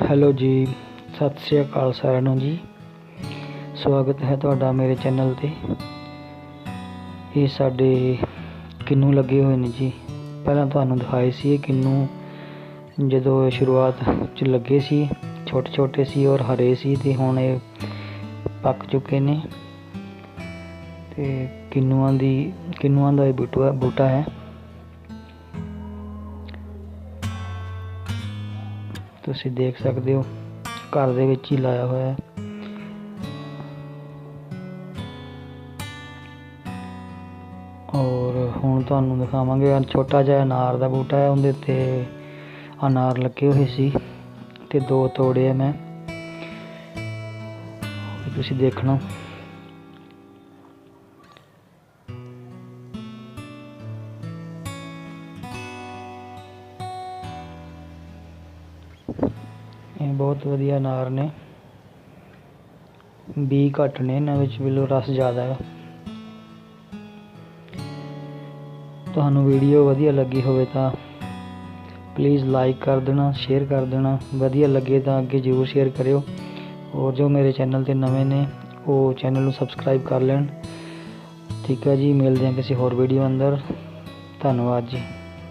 Hello ਜੀ, ਸਤਿ ਸ੍ਰੀ ਅਕਾਲ ਸਾਰਿਆਂ ਨੂੰ ਜੀ। ਸਵਾਗਤ ਹੈ ਤੁਹਾਡਾ ਮੇਰੇ ਚੈਨਲ ਤੇ। ਇਹ ਸਾਡੇ ਕਿੰਨੂ ਲੱਗੇ ਹੋਏ ਨੇ ਜੀ। ਪਹਿਲਾਂ ਤੁਹਾਨੂੰ ਦਿਖਾਏ ਸੀ ਇਹ ਕਿੰਨੂ। ਜਦੋਂ ਇਹ ਸ਼ੁਰੂਆਤ ਚ ਲੱਗੇ ਸੀ ਛੋਟੇ ਛੋਟੇ ਸੀ ਔਰ ਹਰੇ ਸੀ ਤੇ ਹੁਣ ਇਹ ਪੱਕ ਚੁੱਕੇ ਨੇ। ਤੇ ਕਿੰਨੂਆਂ ਦੀ, ਕਿੰਨੂਆਂ ਦਾ ਇਹ ਬੂਟਾ ਬੂਟਾ ਹੈ। ਤੁਸੀਂ ਦੇਖ ਸਕਦੇ ਹੋ, ਘਰ ਦੇ ਵਿੱਚ ਹੀ ਲਾਇਆ ਹੋਇਆ ਹੈ। ਔਰ ਹੁਣ ਤੁਹਾਨੂੰ ਦਿਖਾਵਾਂਗੇ ਛੋਟਾ ਜਿਹਾ ਅਨਾਰ ਦਾ ਬੂਟਾ ਹੈ, ਉਹਦੇ ਉੱਤੇ ਅਨਾਰ ਲੱਗੇ ਹੋਏ ਸੀ ਤੇ ਦੋ ਤੋੜੇ ਆ ਮੈਂ। ਤੁਸੀਂ ਦੇਖਣਾ। ਇਹ ਬਹੁਤ ਵਧੀਆ ਅਨਾਰ ਨੇ। ਬੀ ਘੱਟ ਨੇ, ਇਹਨਾਂ ਵਿੱਚ ਬਿਲੋ ਰਸ ਜ਼ਿਆਦਾ ਹੈ। ਤੁਹਾਨੂੰ ਵੀਡੀਓ ਵਧੀਆ ਲੱਗੀ ਹੋਵੇ ਤਾਂ ਪਲੀਜ਼ ਲਾਈਕ ਕਰ ਦੇਣਾ ਸ਼ੇਅਰ ਕਰ ਦੇਣਾ। ਵਧੀਆ ਲੱਗੇ ਤਾਂ ਅੱਗੇ ਜ਼ਰੂਰ ਸ਼ੇਅਰ ਕਰਿਓ। ਔਰ ਜੋ ਮੇਰੇ ਚੈਨਲ ਤੇ ਨਵੇਂ ਨੇ, ਉਹ ਚੈਨਲ ਨੂੰ ਸਬਸਕ੍ਰਾਈਬ ਕਰ ਲੈਣ। ਠੀਕ ਹੈ ਜੀ, ਮਿਲਦੇ ਹਾਂ ਕਿਸੇ ਹੋਰ ਵੀਡੀਓ ਅੰਦਰ। ਧੰਨਵਾਦ ਜੀ।